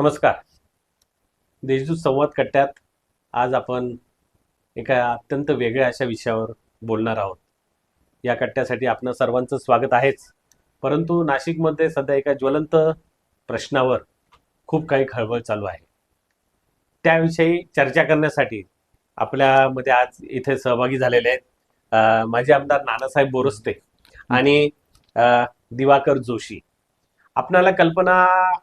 नमस्कार. देशदूत संवाद कट्ट्यात आज आपण एका अत्यंत वेगळ्या अशा विषयावर बोलणार आहोत. या कट्ट्यासाठी आपलं सर्वांचं स्वागत आहेच. परंतु नाशिकमध्ये सध्या एका ज्वलंत प्रश्नावर खूप काही खळबळ चालू आहे. त्याविषयी चर्चा करण्यासाठी आपल्यामध्ये आज इथे सहभागी झालेले आहेत माजी आमदार नानासाहेब बोरस्ते आणि दिवाकर जोशी. आपणाला कल्पना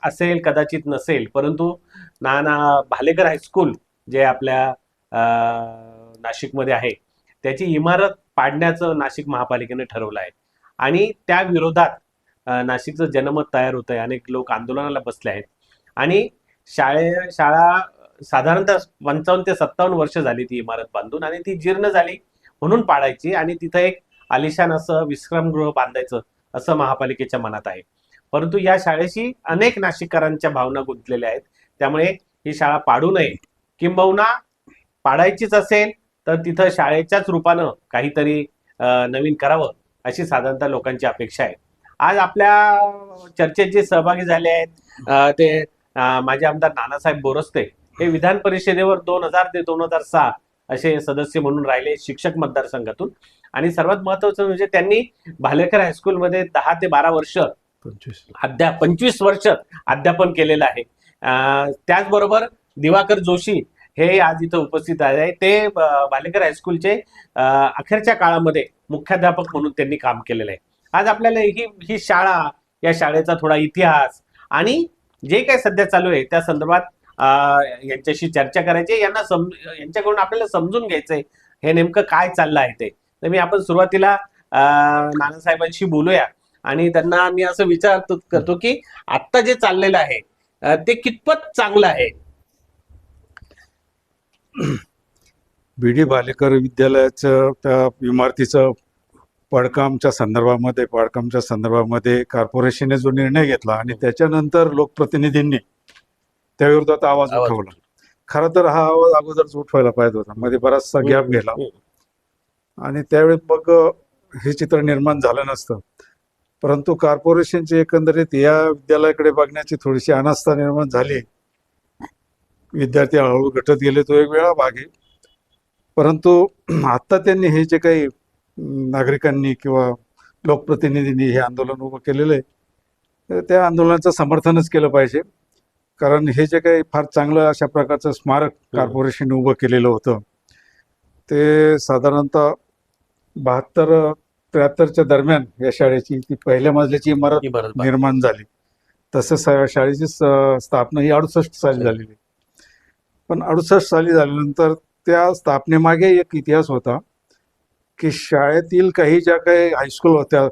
असेल कदाचित नसेल परंतु नाना भालेकर हायस्कूल जे आपल्या अं, नाशिकमध्ये आहे त्याची इमारत पाडण्याचं नाशिक महापालिकेने ठरवलं आहे. आणि त्या विरोधात नाशिकचं जनमत तयार होत आहे. अनेक लोक आंदोलनाला बसले आहेत. आणि शाळे शाळा साधारणतः पंचावन्न ते सत्तावन्न वर्ष झाली ती इमारत बांधून आणि ती जीर्ण झाली म्हणून पाडायची आणि तिथं एक आलिशान असं विश्रामगृह बांधायचं असं महापालिकेच्या मनात आहे. परंतु या शाळेशी अनेक नाशिककरांच्या भावना गुंतलेल्या आहेत. त्यामुळे ही शाळा पाडू नये. किंबहुना पाडायचीच असेल तर तिथं शाळेच्याच रूपानं काहीतरी नवीन करावं अशी साधारणतः लोकांची अपेक्षा आहे. आज आपल्या चर्चेत जे सहभागी झाले आहेत ते माझे आमदार नानासाहेब बोरस्ते हे विधान परिषदेवर दोन हजार ते दोन हजार सहा असे सदस्य म्हणून राहिले शिक्षक मतदारसंघातून. आणि सर्वात महत्वाचं म्हणजे त्यांनी भालेकर हायस्कूलमध्ये दहा ते बारा वर्ष पंचवीस. अद्याप पंचवीस वर्ष अध्यापन केलेलं आहे. त्याचबरोबर दिवाकर जोशी हे आज इथं उपस्थित आहे. ते भालेकर हायस्कूलचे अखेरच्या काळामध्ये मुख्याध्यापक म्हणून त्यांनी काम केलेलं आहे. आज आपल्याला ही ही शाळा या शाळेचा थोडा इतिहास आणि जे काही सध्या चालू आहे त्या संदर्भात यांच्याशी चर्चा करायची यांना सम यांच्याकडून आपल्याला समजून घ्यायचंय हे नेमकं काय चाललं आहे ते. तर मी आपण सुरुवातीला अं, नानासाहेबांशी बोलूया. आणि त्यांना मी असं विचारतो करतो की आत्ता जे चाललेलं आहे ते कितपत चांगलं आहे? बी डी भालेकर विद्यालयाचं त्या इमारतीचं पडकामच्या संदर्भामध्ये पडकामच्या संदर्भामध्ये कॉर्पोरेशनने जो निर्णय घेतला आणि त्याच्यानंतर लोकप्रतिनिधींनी त्या विरोधात आवाज उठवला. खरं तर हा आवाज अगोदरच उठवायला पाहिजे होता. मध्ये बराचसा गॅप गेला. आणि त्यावेळी मग हे चित्र निर्माण झालं नसतं. परंतु कॉर्पोरेशनची एकंदरीत या विद्यालयाकडे बघण्याची थोडीशी अनास्था निर्माण झाली. विद्यार्थी हळूहळू घटत गेले तो एक वेळा भाग आहे. परंतु आत्ता त्यांनी हे जे काही नागरिकांनी किंवा लोकप्रतिनिधींनी हे आंदोलन उभं केलेलं आहे तर त्या आंदोलनाचं समर्थनच केलं पाहिजे. कारण हे जे काही फार चांगलं अशा प्रकारचं स्मारक कॉर्पोरेशनने उभं केलेलं होतं ते साधारणतः बहात्तर त्र्याहत्तरच्या दरम्यान या शाळेची ती पहिल्या मजल्याची इमारत ही निर्माण झाली. तसंच सा- शाळेची स- स्थापना ही अडुसष्ट साली झालेली. पण अडुसष्ट साली झाल्यानंतर त्या स्थापनेमागे एक इतिहास होता की शाळेतील काही ज्या काही हायस्कूल होत्या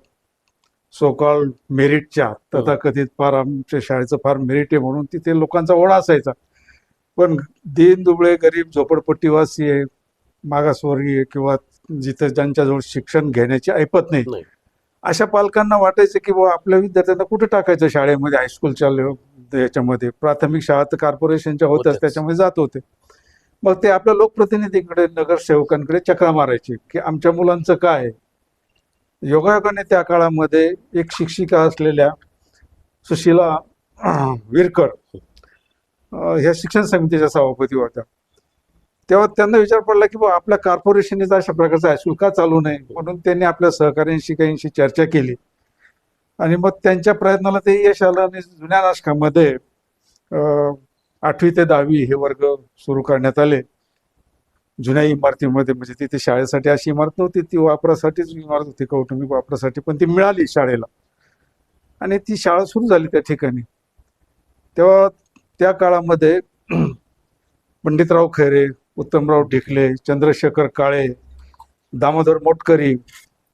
सोकॉल मेरिटच्या तथाकथित फार आमच्या शाळेचं फार मेरिट आहे म्हणून तिथे लोकांचा ओढा असायचा. पण दीन दुबळे गरीब झोपडपट्टीवासी आहे मागासवर्गीय किंवा जिथं ज्यांच्याजवळ शिक्षण घेण्याची ऐपत नाही. अशा पालकांना वाटायचं की बुवा आपल्या विद्यार्थ्यांना कुठे टाकायचं शाळेमध्ये हायस्कूलच्या याच्यामध्ये प्राथमिक शाळा तर कॉर्पोरेशनच्या होत्याच. त्याच्यामध्ये जात होते मग ते आपल्या लोकप्रतिनिधींकडे नगरसेवकांकडे चक्रा मारायचे की आमच्या मुलांचं काय आहे? योगायोगाने त्या काळामध्ये एक शिक्षिका असलेल्या सुशीला विरकर ह्या शिक्षण समितीच्या सभापती होत्या तेव्हा त्यांना विचार पडला की बुवा आपल्या कॉर्पोरेशनने अशा प्रकारचा हायस्कूल का चालू नये म्हणून त्यांनी आपल्या सहकाऱ्यांशी काहींशी चर्चा केली. आणि मग त्यांच्या प्रयत्नाला ते यश आलं आणि जुन्या नाशकामध्ये आठवी ते दहावी हे वर्ग सुरू करण्यात आले. जुन्या इमारतीमध्ये म्हणजे तिथे शाळेसाठी अशी इमारत नव्हती ती वापरासाठीच इमारत होती कौटुंबिक वापरासाठी पण ती मिळाली शाळेला. आणि ती शाळा सुरू झाली त्या ठिकाणी. तेव्हा त्या काळामध्ये पंडितराव खैरे उत्तमराव ढिकले चंद्रशेखर काळे दामोदर मोटकरी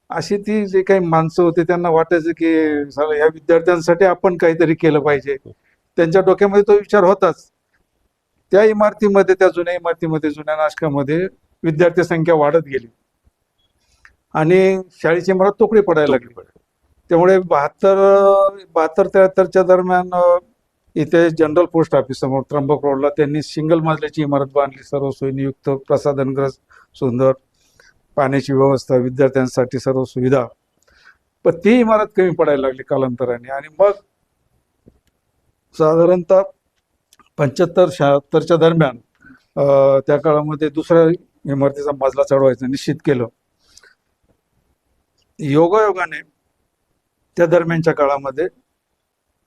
अशी ती जे काही माणसं होते त्यांना वाटायचं की साला या विद्यार्थ्यांसाठी आपण काहीतरी केलं पाहिजे. त्यांच्या डोक्यामध्ये तो विचार होताच. त्या इमारतीमध्ये त्या जुन्या इमारतीमध्ये जुन्या नाशकामध्ये विद्यार्थी संख्या वाढत गेली. आणि शाळेची इमारत तोकडी पडायला लागली. त्यामुळे बहात्तर बहात्तर त्र्याहत्तरच्या दरम्यान इथे जनरल पोस्ट ऑफिस समोर त्र्यंबक रोडला त्यांनी सिंगल मजल्याची इमारत बांधली. सर्व सोयीनियुक्त प्रसाधनग्रस्त सुंदर पाण्याची व्यवस्था विद्यार्थ्यांसाठी सर्व सुविधा. पण ती इमारत कमी पडायला लागली कालांतराने. आणि मग साधारणतः पंच्याहत्तर शहात्तरच्या दरम्यान त्या काळामध्ये दुसऱ्या इमारतीचा मजला चढवायचं निश्चित केलं. योगायोगाने त्या दरम्यानच्या काळामध्ये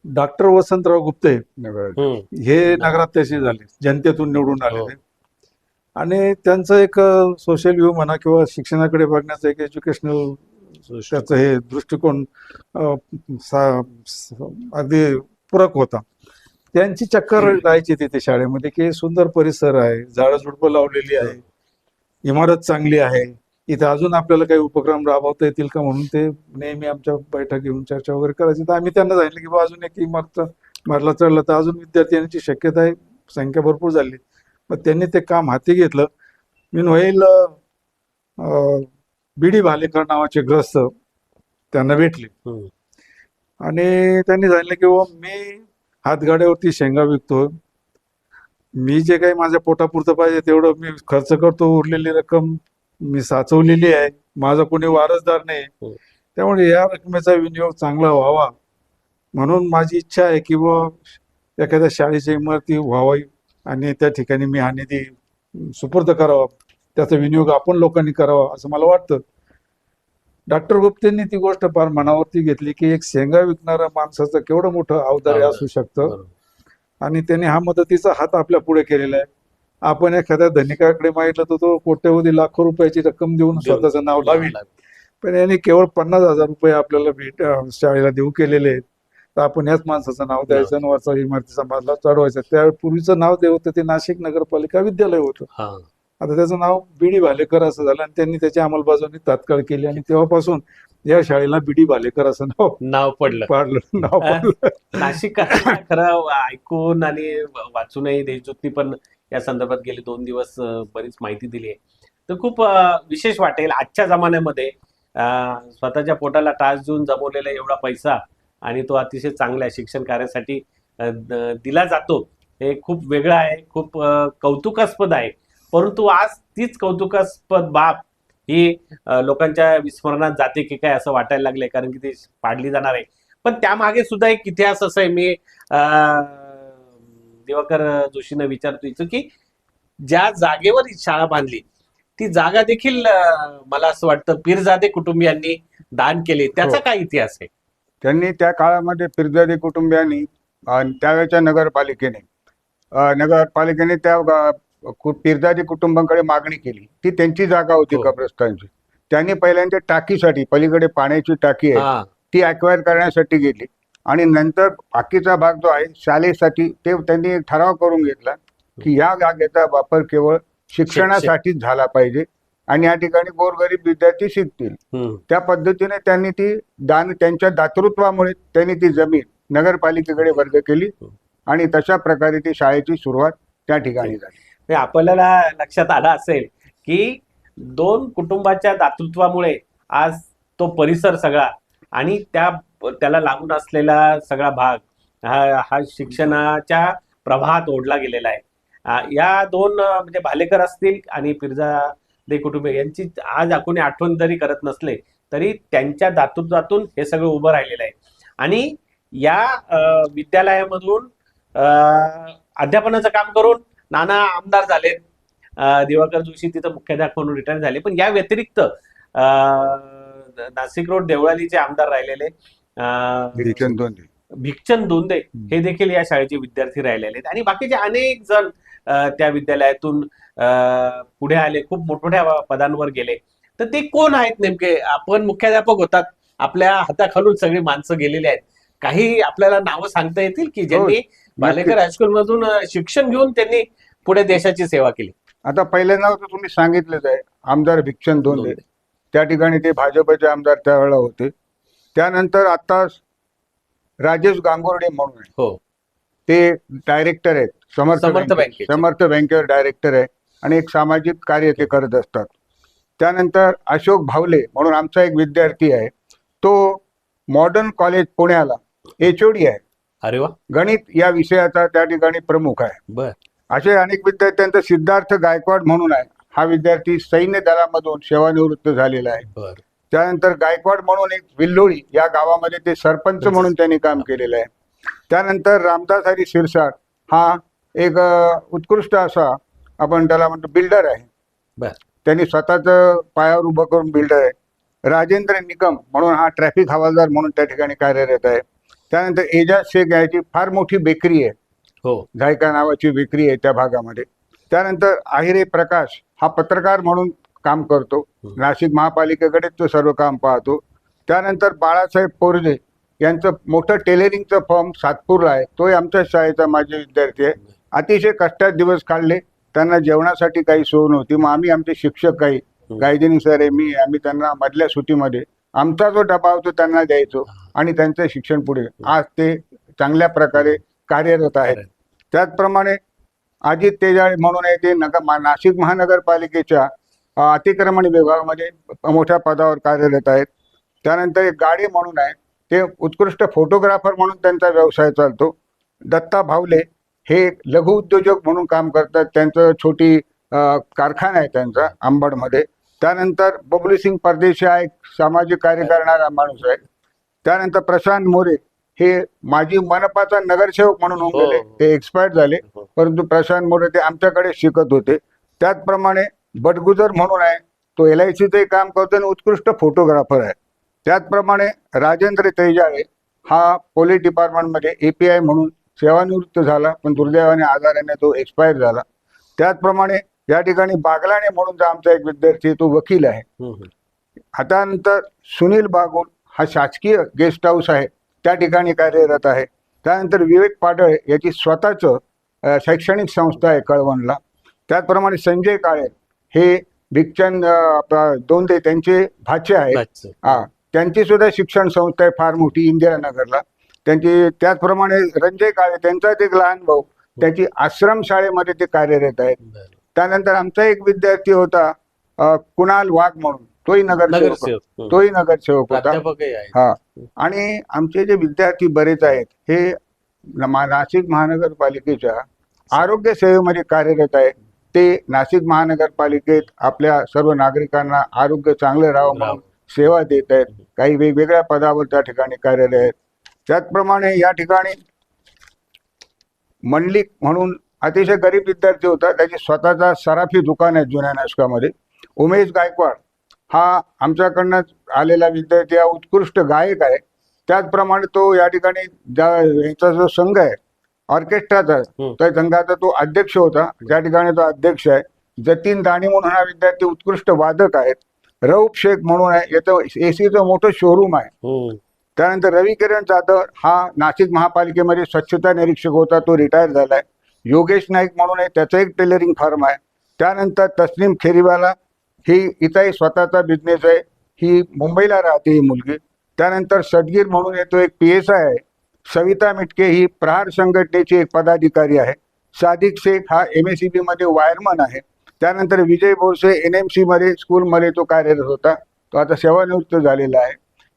डॉक्टर वसंतराव गुप्ते. हे नगराध्यक्ष झाले जनतेतून निवडून हो. आलेले. आणि त्यांचं एक सोशल व्ह्यू म्हणा किंवा शिक्षणाकडे बघण्याचं एक एज्युकेशनल त्याचं हे दृष्टिकोन अगदी पूरक होता. त्यांची चक्कर राहायची तिथे शाळेमध्ये की सुंदर परिसर आहे झाडं झुडपं लावलेली आहे इमारत चांगली आहे. इथे अजून आपल्याला काही उपक्रम राबवता येतील का म्हणून ते नेहमी आमच्या बैठक घेऊन चर्चा वगैरे करायची. तर आम्ही त्यांना सांगितलं की बा अजून एक इमारत मारला चढला तर अजून विद्यार्थी येण्याची शक्यता आहे. संख्या भरपूर झाली. मग त्यांनी ते काम हाती घेतलं. मी होईल बी डी भालेकर नावाचे ग्रस्त त्यांना भेटले. आणि त्यांनी सांगितलं की "बुवा, मी हातगाड्यावरती शेंगा विकतो मी जे काही माझ्या पोटापुरतं पाहिजे तेवढं मी खर्च करतो. उरलेली रक्कम मी साचवलेली आहे. माझा कोणी वारसदार नाही. हो. त्यामुळे या रकमेचा विनियोग चांगला व्हावा. म्हणून माझी इच्छा आहे की बुवा एखाद्या शाळेची इमारती व्हावी आणि त्या ठिकाणी मी हा निधी सुपूर्द करावा. त्याचा विनियोग आपण लोकांनी करावा असं मला वाटतं. डॉक्टर गुप्तेंनी ती गोष्ट फार मनावरती घेतली की एक शेंगा विकणारा माणसाचं केवढं मोठं अवदार्य. असू शकतं. आणि त्यांनी हा मदतीचा हात आपल्या पुढे केलेला आहे. आपण एखाद्या धनिकाकडे मागितलं तर तो कोट्यवधी लाखो रुपयाची रक्कम देऊन देऊ. स्वतःचं नाव लावेल पण यांनी केवळ पन्नास हजार रुपये आपल्याला भेट शाळेला देऊ केलेले आहेत. तर आपण याच माणसाचं नाव द्यायचं आणि वरचा इमारतीचा मजला चढवायचा. त्या पूर्वीचं नाव जे होतं ते नाशिक नगरपालिका विद्यालय होतं. आता त्याचं नाव बीडी भालेकर असं झालं आणि त्यांनी त्याची अंमलबजावणी तात्काळ केली आणि तेव्हापासून या शाळेला बीडी भालेकर असं नाव नाव पडलं. पाडलं. नाव पाडलं. नाशिक खरं ऐकून आणि वाचूनही देशदूतनी पण या संदर्भात गेले दोन दिवस बरीच माहिती दिली आहे. तर खूप विशेष वाटेल आजच्या जमान्यामध्ये स्वतःच्या पोटाला टाच देऊन जमवलेला एवढा पैसा आणि तो अतिशय चांगल्या शिक्षण कार्यासाठी दिला जातो हे खूप वेगळं आहे खूप कौतुकास्पद आहे. परंतु आज तीच कौतुकास्पद बाब ही लोकांच्या विस्मरणात जाते की काय असं वाटायला लागले कारण की ती पाडली जाणार आहे. पण त्यामागे सुद्धा एक इतिहास असं आहे मी दिवाकर जोशीनं विचारतो इथं की ज्या जागेवर शाळा बांधली ती जागा देखील मला असं वाटतं पीरजादे कुटुंबियांनी दान केली. त्याचा हो. काय इतिहास आहे? त्यांनी त्या काळामध्ये पिरजादी कुटुंबियांनी आणि त्यावेळच्या नगरपालिकेने नगरपालिकेने त्या पिरजादी कुटुंबांकडे मागणी केली. ती त्यांची जागा होती हो. कब्रस्तानची. त्यांनी पहिल्यांदा टाकीसाठी पलीकडे पाण्याची टाकी आहे ती अक्वायर करण्यासाठी गेली. आणि नंतर बाकीचा भाग जो आहे शाळेसाठी ते त्यांनी एक ठराव करून घेतला की या जागेचा वापर केवळ शिक्षणासाठीच झाला पाहिजे आणि या ठिकाणी गोरगरीब विद्यार्थी शिकतील. त्या पद्धतीने त्यांनी ती दान त्यांच्या दातृत्वामुळे त्यांनी ती जमीन नगरपालिकेकडे वर्ग केली आणि तशा प्रकारे ती शाळेची सुरुवात त्या ठिकाणी झाली. हे आपल्याला लक्षात आलं असेल की दोन कुटुंबाच्या दातृत्वामुळे आज तो परिसर सगळा आणि त्या त्याला लागून असलेला सगळा भाग हा हा शिक्षणाच्या प्रवाहात ओढला गेलेला आहे. या दोन म्हणजे भालेकर असतील आणि पिरजा दे कुटुंब यांची आज कोणी आठवण जरी करत नसले तरी त्यांच्या दातून दातून हे सगळं उभं राहिलेलं आहे. आणि या विद्यालयामधून अ, अध्यापनाचं काम करून नाना आमदार झालेत दिवाकर जोशी तिथं मुख्याध्यापक म्हणून रिटायर झाले. पण या व्यतिरिक्त अ, नाशिक रोड देवळालीचे आमदार राहिलेले दोन भिक्षण दोंदे हे देखील या शाळेचे विद्यार्थी राहिलेले आहेत. आणि बाकीचे अनेक जण त्या विद्यालयातून पुढे आले खूप मोठमोठ्या पदांवर गेले. तर ते कोण आहेत नेमके? आपण मुख्याध्यापक होतात. आपल्या हाताखालून सगळी माणसं गेलेली आहेत. काही आपल्याला नावं सांगता येतील की ज्यांनी बालेकर हायस्कूल मधून शिक्षण घेऊन त्यांनी पुढे देशाची सेवा केली? आता पहिलं नाव तर तुम्ही सांगितलंच आहे. आमदार भिक्षण दोंदे. त्या ठिकाणी ते भाजपचे आमदार त्यावेळेला होते. त्यानंतर आता राजेश गांगुर्डे म्हणून आहे हो. ते डायरेक्टर आहेत. समर्थ समर्थ बँके- बँकेचे. समर्थ बँकेवर डायरेक्टर आहे आणि एक सामाजिक कार्य ते करत असतात. त्यानंतर अशोक भावले म्हणून आमचा एक विद्यार्थी आहे. तो मॉडर्न कॉलेज पुण्याला एच आहे. अरे वा. गणित या विषयाचा त्या ठिकाणी प्रमुख आहे. बर. असे अनेक विद्यार्थ्यांचा सिद्धार्थ गायकवाड म्हणून आहे. हा विद्यार्थी सैन्य दलामधून सेवानिवृत्त झालेला आहे. त्यानंतर गायकवाड म्हणून एक विल्लोळी या गावामध्ये ते सरपंच म्हणून त्यांनी काम केलेलं आहे. त्यानंतर रामदास हरी शिरसाट हा एक उत्कृष्ट असा आपण त्याला म्हणतो बिल्डर आहे. त्यांनी स्वतःच पायावर उभं करून बिल्डर आहे. राजेंद्र निकम म्हणून हा ट्रॅफिक हवालदार म्हणून त्या ठिकाणी कार्यरत आहे. त्यानंतर एजाज शेख याची फार मोठी बेकरी आहे. हो. झायका नावाची विक्री आहे त्या भागामध्ये. त्यानंतर आहिरे प्रकाश हा पत्रकार म्हणून काम करतो. नाशिक महापालिकेकडेच तो सर्व काम पाहतो. त्यानंतर बाळासाहेब पोरजे यांचं मोठं टेलरिंगचं फॉर्म सातपूरला आहे. तोही आमच्याच शाळेचा माझे विद्यार्थी आहे. अतिशय कष्टात दिवस काढले. त्यांना जेवणासाठी काही सोय नव्हती. मग आम्ही आमचे शिक्षक काही. गायजेनी सर आहे मी आम्ही त्यांना मधल्या सुट्टीमध्ये आमचा जो डबा होतो त्यांना द्यायचो आणि त्यांचं शिक्षण पुढे. आज ते चांगल्या प्रकारे कार्यरत आहेत. त्याचप्रमाणे अजित तेजाळे म्हणून आहे ते नगर नाशिक महानगरपालिकेच्या अतिक्रमण विभागामध्ये मोठ्या पदावर कार्यरत आहेत. त्यानंतर एक गाडी म्हणून आहे ते उत्कृष्ट फोटोग्राफर म्हणून त्यांचा व्यवसाय चालतो. दत्ता भावले हे एक लघु उद्योजक म्हणून काम करतात. त्यांचं छोटी कारखाना आहे त्यांचा आंबडमध्ये त्यानंतर बबलू सिंग परदेशी हा एक सामाजिक कार्य करणारा माणूस आहे. त्यानंतर प्रशांत मोरे हे माजी मनपाचा नगरसेवक म्हणून होऊन हो. गेले ते एक्सपायर्ड झाले हो. परंतु प्रशांत मोरे ते आमच्याकडे शिकत होते त्याचप्रमाणे बटगुजर म्हणून आहे तो एल आय सीचंही काम करतो आणि उत्कृष्ट फोटोग्राफर आहे त्याचप्रमाणे राजेंद्र तेजाळे हा पोलीस डिपार्टमेंटमध्ये ए पी आय म्हणून सेवानिवृत्त झाला पण दुर्दैवाने आजाराने तो एक्सपायर झाला त्याचप्रमाणे या ठिकाणी बागलाणे म्हणून जो आमचा एक विद्यार्थी तो वकील आहे. आता नंतर सुनील बागुल हा शासकीय गेस्ट हाऊस आहे त्या ठिकाणी कार्यरत आहे. त्यानंतर विवेक पाडळे याची स्वतःचं शैक्षणिक संस्था आहे कळवणला. त्याचप्रमाणे संजय काळे हे अ, आपला दोंदे त्यांचे भाचे आहेत. हा त्यांची सुद्धा शिक्षण संस्था आहे फार मोठी इंदिरानगरला. त्यांची त्याचप्रमाणे रंजय काळे त्यांचाच एक लहान भाऊ त्याची आश्रम शाळेमध्ये ते कार्यरत आहेत. त्यानंतर आमचा एक विद्यार्थी होता कुणाल वाघ म्हणून. तोही नगरसेवक हम्म. तोही नगरसेवक होता. हा. आणि आमचे जे विद्यार्थी बरेच आहेत हे नाशिक महानगरपालिकेच्या आरोग्य सेवेमध्ये कार्यरत आहे ते नाशिक महानगरपालिकेत आपल्या सर्व नागरिकांना आरोग्य चांगलं राहावं म्हणून सेवा देत आहेत. काही वेगवेगळ्या पदावर त्या ठिकाणी कार्यरत आहेत. त्याचप्रमाणे या ठिकाणी मंडलिक म्हणून अतिशय गरीब विद्यार्थी होता. त्याची स्वतःचा सराफी दुकान आहे जुन्या नाशकामध्ये. उमेश गायकवाड हा आमच्याकडनं आलेला विद्यार्थी हा उत्कृष्ट गायक आहे. त्याचप्रमाणे तो या ठिकाणी ज्या यांचा जो संघ आहे ऑर्केस्ट्राचा. त्या संघाचा तो अध्यक्ष होता. त्या ठिकाणी तो अध्यक्ष आहे. जतीन दाणी म्हणून हा विद्यार्थी उत्कृष्ट वादक आहेत रऊफ शेख म्हणून आहे. याचं एसीचं मोठं शोरूम आहे. त्यानंतर रवी किरण जाधव हा नाशिक महापालिकेमध्ये स्वच्छता निरीक्षक होता. तो रिटायर झालाय. योगेश नाईक म्हणून आहे. त्याचं एक टेलरिंग फार्म आहे. त्यानंतर तस्नीम खेरीवाला ही इथंही स्वतःचा बिझनेस आहे. ही मुंबईला राहते ही मुलगी. त्यानंतर सदगीर म्हणून येतो एक पी एस आय आहे. सविता मिटके ही प्रहार संघटनेची एक पदाधिकारी आहे. सादिक शेख हा एम एस सी बीमध्ये वायरमन आहे. त्यानंतर विजय बोरसे एन एम सीमध्ये स्कूलमध्ये तो कार्यरत होता. तो आता सेवानिवृत्त झालेला आहे.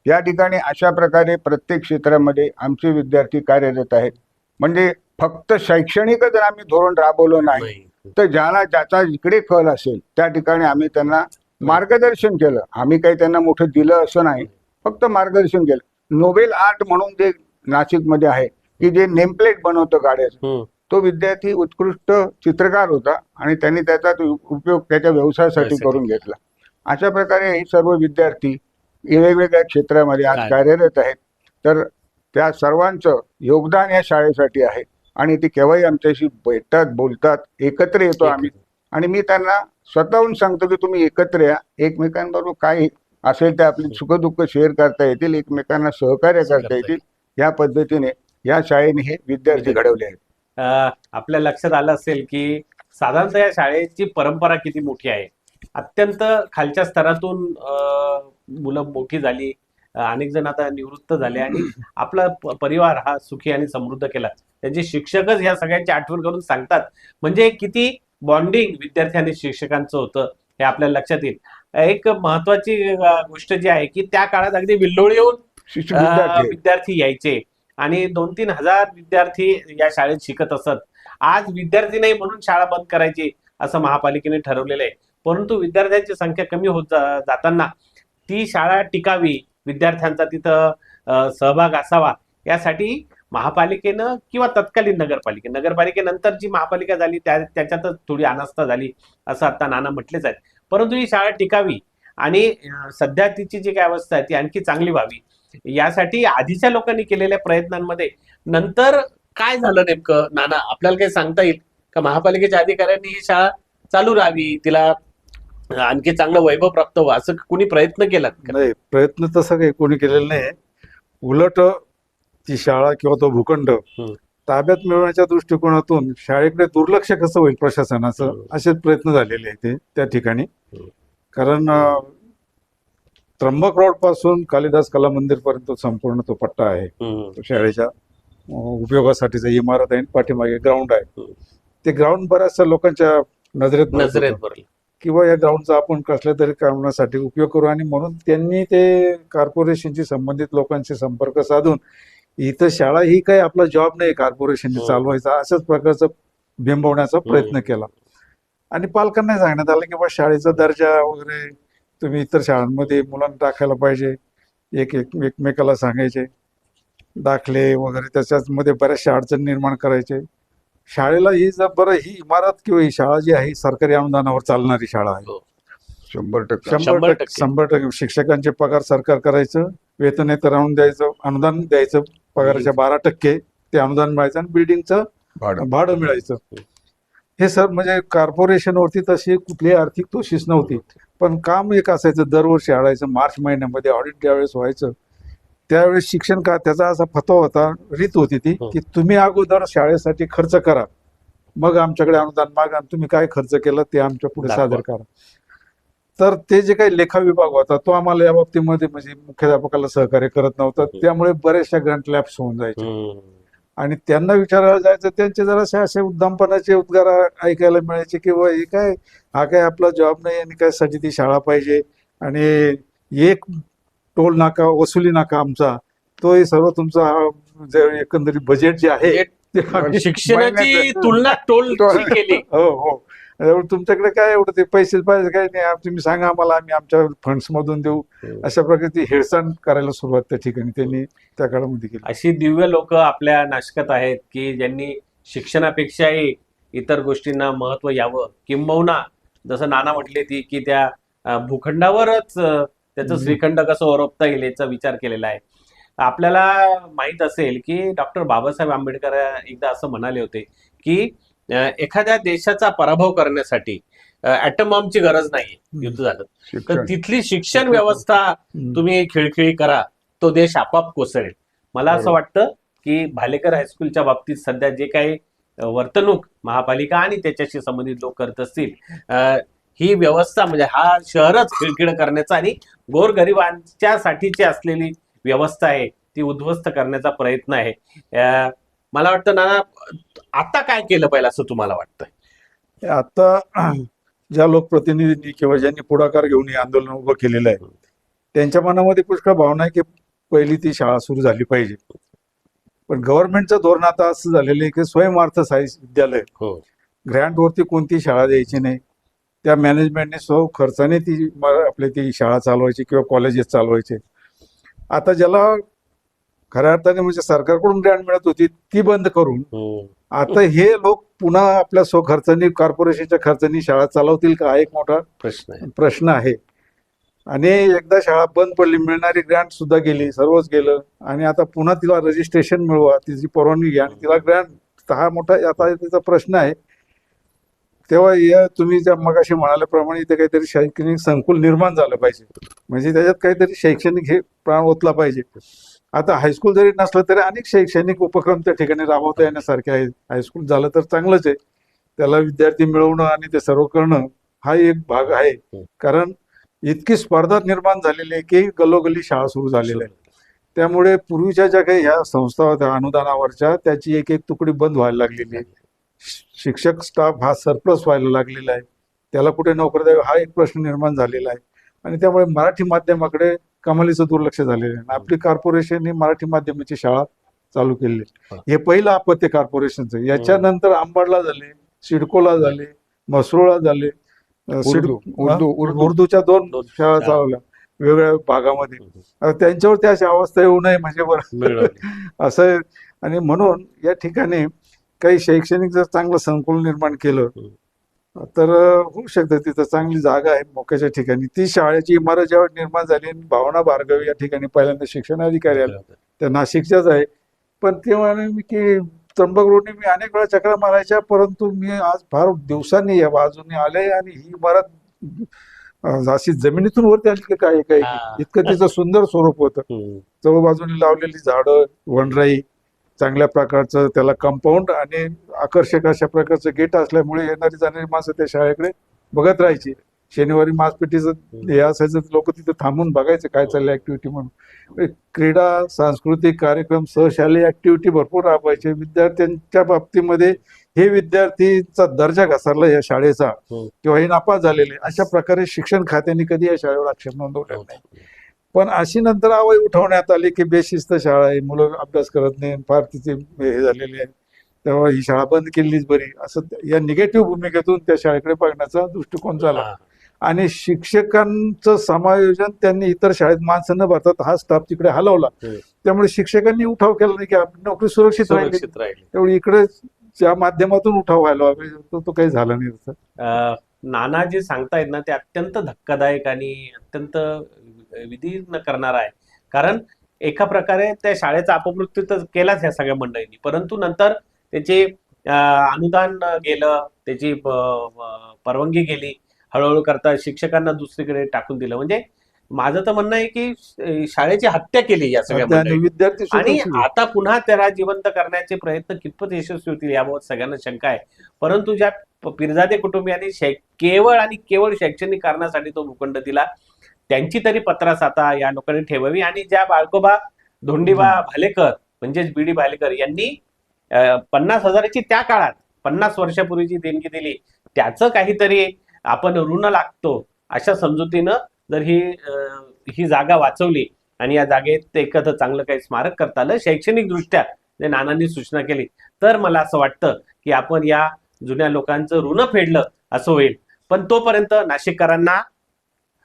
या ठिकाणी अशा प्रकारे प्रत्येक क्षेत्रामध्ये आमचे विद्यार्थी कार्यरत आहेत. म्हणजे फक्त शैक्षणिकच जर आम्ही धोरण राबवलं नाही. तर ज्याला ज्याचा जिकडे कल असेल त्या ठिकाणी आम्ही त्यांना मार्गदर्शन केलं आम्ही काही त्यांना मोठं दिलं असं नाही फक्त मार्गदर्शन केलं नोबेल आर्ट म्हणून जे नाशिकमध्ये आहे की जे नेमप्लेट बनवतं गाड्याचं. तो विद्यार्थी उत्कृष्ट चित्रकार होता आणि त्यांनी त्याचा उपयोग त्याच्या व्यवसायासाठी. करून घेतला अशा प्रकारे हे सर्व विद्यार्थी वेगवेगळ्या क्षेत्रामध्ये आज? कार्यरत आहेत तर त्या सर्वांचं योगदान या शाळेसाठी आहे आणि ते केव्हाही आमच्याशी भेटतात बोलतात एकत्र येतो आम्ही. आणि मी त्यांना स्वतःहून सांगतो की तुम्ही एकत्र या. एकमेकांबरोबर काय असेल ते आपली सुखदुःख शेअर करता येतील एकमेकांना सहकार्य करता येतील. या पद्धतीने या शाळेने हे विद्यार्थी घडवले आहेत. अ, आपल्या लक्षात आलं असेल की साधारणतः या शाळेची परंपरा किती मोठी आहे? अत्यंत खालच्या स्तरातून मुलं मोठी झाली. अनेक जण आता निवृत्त झाले आणि आपला परिवार हा सुखी आणि समृद्ध केला. त्यांचे शिक्षकच ह्या सगळ्यांची आठवण करून सांगतात. म्हणजे किती बॉन्डिंग विद्यार्थी आणि शिक्षकांचं होतं हे आपल्याला लक्षात येईल. एक महत्वाची गोष्ट जी आहे की त्या काळात अगदी विल्लोळ येऊन शिक्षक अ, विद्यार्थी. यायचे. आणि दोन तीन हजार विद्यार्थी या शाळेत शिकत असत. आज विद्यार्थी नाही म्हणून शाळा बंद करायची असं महापालिकेने ठरवलेलं आहे. परंतु विद्यार्थ्यांची संख्या कमी होत जाताना ती शाळा टिकावी विद्यार्थ्यांचा तिथं सहभाग असावा यासाठी महापालिकेनं किंवा तत्कालीन नगरपालिके नगरपालिकेनंतर जी महापालिका झाली त्या त्याच्यातच थोडी अनास्था झाली असं आता नाना म्हटलेच आहेत. परंतु ही शाळा टिकावी आणि सध्या तिची जी काय अवस्था आहे ती आणखी चांगली व्हावी यासाठी आधीच्या लोकांनी केलेल्या प्रयत्नांमध्ये नंतर काय झालं नेमकं? नाना आपल्याला काही सांगता येईल? का महापालिकेच्या अधिकाऱ्यांनी ही शाळा चालू राहावी? तिला आणखी चांगलं वैभव प्राप्त व्हावं? असं कुणी प्रयत्न केला नाही प्रयत्न तसं काही कोणी केलेला नाही. उलट ती शाळा किंवा तो भूखंड. ताब्यात मिळवण्याच्या दृष्टिकोनातून शाळेकडे दुर्लक्ष कसं होईल प्रशासनाचं. असेच प्रयत्न झालेले आहेत ते त्या ठिकाणी. कारण त्र्यंबक रोडपासून कालिदास कला मंदिर पर्यंत संपूर्ण तो पट्टा आहे शाळेच्या उपयोगासाठीचा इमारत आहे पाठीमागे ग्राउंड आहे. ते ग्राउंड बऱ्याचशा लोकांच्या नजरेत नजरेत किंवा या ग्राउंडचा आपण कसल्या तरी कारणासाठी उपयोग करू आणि म्हणून त्यांनी ते कॉर्पोरेशनशी संबंधित लोकांशी संपर्क साधून इथं शाळा ही काही आपला जॉब नाही कॉर्पोरेशनने हो. चालवायचा अशाच प्रकारचं बिंबवण्याचा प्रयत्न हम्म. केला आणि पालकांना सांगण्यात आलं की बा शाळेचा दर्जा वगैरे तुम्ही इतर शाळांमध्ये मुलांना टाकायला पाहिजे एक एक एकमेकाला सांगायचे दाखले वगैरे त्याच्यामध्ये बऱ्याचशा अडचणी निर्माण करायचे शाळेला ही जर बरं ही इमारत किंवा ही शाळा जी आहे ही सरकारी अनुदानावर चालणारी शाळा आहे हो. शंभर टक्के शंभर टक्के. शंभर टक्के शिक्षकांचे पगार सरकार करायचं वेतन तर आणून द्यायचं अनुदान द्यायचं पगाराच्या बारा टक्के ते अनुदान मिळायचं आणि बिल्डिंगचं भाडं. भाडं मिळायचं. हे सर म्हणजे कॉर्पोरेशनवरती तशी कुठलीही आर्थिक तोशीच नव्हती. पण काम एक असायचं दरवर्षी आडायचं मार्च महिन्यामध्ये ऑडिट ज्यावेळेस व्हायचं त्यावेळेस शिक्षण का त्याचा असा फतवा होता रीत होती ती हो. की तुम्ही अगोदर शाळेसाठी खर्च करा. मग आमच्याकडे अनुदान मागा आणि तुम्ही काय खर्च केलं ते आमच्या पुढे. सादर करा. तर ते जे काही लेखा विभाग होता तो आम्हाला या बाबतीमध्ये म्हणजे मुख्याध्यापकाला सहकार्य करत नव्हता. त्यामुळे बऱ्याचशा ग्रँट लॅप्स होऊन जायचे. आणि त्यांना विचारायला जायचं त्यांचे जरासे असे उद्दामपणाचे उद्गार ऐकायला मिळायचे की "बुवा, हे काय? हा काय आपला जॉब नाही आणि कशासाठी ती शाळा पाहिजे? आणि एक टोल नाका वसुली नाका आमचा. तो हे सर्व तुमचा एकंदरीत बजेट जे आहे शिक्षणाची तुलना टोलची केली. हो हो. त्यामुळे तुमच्याकडे काय एवढं ते पैसे पाहिजे काय नाही. तुम्ही सांगा आम्हाला आम्ही आमच्या फंड्स मधून देऊ. अशा प्रकारे ती हेळसांड करायला सुरुवात त्या ठिकाणी त्यांनी त्या काळामध्ये केली. अशी दिव्य लोक आपल्या नाशकात आहेत की ज्यांनी शिक्षणापेक्षाही इतर गोष्टींना महत्त्व यावं. किंबहुना जसं नाना म्हटले ती की त्या भूखंडावरच त्याचं. श्रीखंड कसं ओरपता येईल याचा विचार केलेला आहे. आपल्याला माहीत असेल की डॉक्टर बाबासाहेब आंबेडकर एकदा असं म्हणाले होते की एखाद्या देशाचा पराभव करण्यासाठी ऍटम बॉम्बची गरज नाही युद्ध झालं तर. तिथली शिक्षण व्यवस्था. तुम्ही खिळखिळी करा तो देश आपाप कोसळेल. मला असं. वाटतं की भालेकर हायस्कूलच्या बाबतीत सध्या जे काही वर्तणूक महापालिका आणि त्याच्याशी संबंधित लोक करत असतील ही व्यवस्था म्हणजे हा शहरच खिळखिळ करण्याचा आणि गोरगरिबांच्या साठीची असलेली व्यवस्था आहे ती उद्ध्वस्त करण्याचा प्रयत्न आहे. मला वाटतं नाना आता काय केलं पाहिजे असं तुम्हाला वाटतं आता ज्या लोकप्रतिनिधींनी किंवा ज्यांनी पुढाकार घेऊन हे आंदोलन उभं केलेलं आहे त्यांच्या मनामध्ये पुष्कळ भावना आहे की पहिली ती शाळा सुरू झाली पाहिजे. पण गव्हर्नमेंटचं धोरण आता असं झालेलं आहे की स्वयंअर्थ साई विद्यालय. हो. ग्रँटवरती कोणती शाळा द्यायची नाही. त्या मॅनेजमेंटने स्व खर्चाने ती आपली ती शाळा चालवायची किंवा कॉलेजेस चालवायचे. आता ज्याला खऱ्या अर्थाने म्हणजे सरकारकडून ग्रँट मिळत होती ती बंद करून आता हे लोक पुन्हा आपल्या स्वखर्चानी कॉर्पोरेशनच्या खर्चानी शाळा चालवतील का? हा एक मोठा प्रश्न आहे. प्रश्न आहे. आणि एकदा शाळा बंद पडली मिळणारी ग्रँट सुद्धा गेली सर्वच गेलं. आणि आता पुन्हा तिला रजिस्ट्रेशन मिळवा तिची परवानगी घ्या. आणि तिला ग्रँट हा मोठा आता त्याचा प्रश्न आहे. तेव्हा या तुम्ही ज्या मगाशी म्हणाल्याप्रमाणे इथे काहीतरी शैक्षणिक संकुल निर्माण झालं पाहिजे. म्हणजे त्याच्यात काहीतरी शैक्षणिक हे प्राण ओतला पाहिजे. आता हायस्कूल जरी नसलं तरी अनेक शैक्षणिक उपक्रम त्या ठिकाणी राबवता येण्यासारखे आहेत. हायस्कूल झालं तर चांगलंच आहे. त्याला विद्यार्थी मिळवणं आणि ते सर्व करणं हा एक भाग आहे. कारण इतकी स्पर्धा निर्माण झालेली आहे की गल्लोगल्ली शाळा सुरू झालेल्या आहे. त्यामुळे पूर्वीच्या ज्या काही ह्या संस्था होत्या अनुदानावरच्या त्याची एक एक तुकडी बंद व्हायला लागलेली आहे. शिक्षक स्टाफ हा सरप्लस व्हायला लागलेला आहे. त्याला कुठे नोकरी द्यावी हा एक प्रश्न निर्माण झालेला आहे. आणि त्यामुळे मराठी माध्यमाकडे कमालीचं दुर्लक्ष झालेलं आहे. आणि आपली कॉर्पोरेशन ही मराठी माध्यमाची शाळा चालू केली. हे. पहिलं अपत्य कॉर्पोरेशनचं याच्यानंतर आंबाडला झाले सिडकोला झाले मसरूळला झाले उर्दूच्या दोन शाळा. चालवल्या वेगवेगळ्या भागामध्ये. त्यांच्यावर त्या अशी अवस्था येऊ नये म्हणजे बरं. असं आणि म्हणून या ठिकाणी काही शैक्षणिक जर चांगलं संकुल निर्माण केलं तर होऊ शकतं तिथं चांगली जागा आहे मोक्याच्या ठिकाणी. ती शाळेची इमारत जेव्हा निर्माण झाली आणि भावना भार्गव या ठिकाणी पहिल्यांदा शिक्षणाधिकारी आले. त्या नाशिकच्याच आहे. पण ते म्हणाले मी की त्र्यंबक रोडने मी अनेक वेळा चक्रा मारायच्या परंतु मी आज फार दिवसांनी या बाजूने आले आणि ही इमारत अशी जमिनीतून वरती आली की काय काय. इतकं तिचं सुंदर स्वरूप होतं. हम्म. चहूबाजूने लावलेली झाडं वनराई चांगल्या प्रकारचं त्याला कंपाऊंड आणि आकर्षक अशा प्रकारचं गेट असल्यामुळे येणारी जाणारी माणसं त्या शाळेकडे बघत राहायची. शनिवारी मासपेटीचं हे असायचं लोक तिथे थांबून बघायचे काय चाललंय ऍक्टिव्हिटी म्हणून. म्हणजे क्रीडा सांस्कृतिक कार्यक्रम सहशालेय ऍक्टिव्हिटी भरपूर राबवायचे. विद्यार्थ्यांच्या बाबतीमध्ये हे विद्यार्थीचा दर्जा घसरला या शाळेचा हम्म. किंवा हे नापास झालेले. अशा प्रकारे शिक्षण खात्याने कधी या शाळेवर आक्षेप नोंदवलेला नाही. पण अशी नंतर आवय उठवण्यात आली की बेशिस्त शाळा आहे. मुलं अभ्यास करत नाही फार तिचे हे झालेले आहे. तेव्हा ही शाळा बंद केलीच बरी. असं या निगेटिव्ह भूमिकेतून त्या शाळेकडे बघण्याचा दृष्टिकोन झाला. आणि शिक्षकांचं समायोजन त्यांनी इतर शाळेत माणसं न भरतात हा स्टाफ तिकडे हलवला. त्यामुळे शिक्षकांनी उठाव केला नाही की आपली नोकरी सुरक्षित राहिली. त्यामुळे इकडे ज्या माध्यमातून उठाव व्हायला तो तो काही झाला नाही. नाना जे सांगतायत ना ते अत्यंत धक्कादायक आणि अत्यंत विधीर्ण करणार आहे. कारण एका प्रकारे त्या शाळेचा अपमृत्यू तर केलाच या सगळ्या मंडळींनी. परंतु नंतर त्याचे अनुदान गेलं त्याची परवानगी गेली. हळूहळू करता शिक्षकांना दुसरीकडे टाकून दिलं. म्हणजे माझं तर म्हणणं आहे की शाळेची हत्या केली या सगळ्या. विद्यार्थी आणि आता पुन्हा त्याला जिवंत करण्याचे प्रयत्न कितपत यशस्वी होतील याबाबत सगळ्यांना शंका आहे. परंतु ज्या पिरजादे कुटुंबियांनी केवळ आणि केवळ शैक्षणिक कारणासाठी तो भूखंड दिला. त्यांची तरी पत्रास आता या लोकांनी ठेवावी. आणि ज्या बाळकोबा धोंडीबा भालेकर म्हणजेच बीडी भालेकर यांनी पन्नास हजाराची त्या काळात पन्नास वर्षापूर्वीची देणगी दिली. त्याचं काहीतरी आपण ऋण लागतो अशा समजुतीनं जर ही ही जागा वाचवली आणि या जागेत एखादं चांगलं काही स्मारक करता आलं शैक्षणिक दृष्ट्या जे नानांनी सूचना केली तर मला असं वाटतं की आपण या जुन्या लोकांचं ऋण फेडलं असं होईल. पण तोपर्यंत नाशिककरांना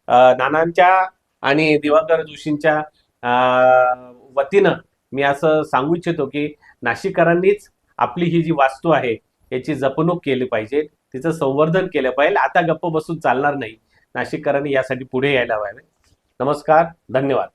नानांच्या आणि दिवाकर जोशींच्या अं, वतीनं मी असं सांगू इच्छितो की नाशिककरांनीच आपली ही जी वास्तू आहे याची जपणूक केली पाहिजे. तिचं संवर्धन केलं पाहिजे. आता गप्प बसून चालणार नाही. नाशिककरांनी यासाठी पुढे यायला पाहिजे नमस्कार. धन्यवाद.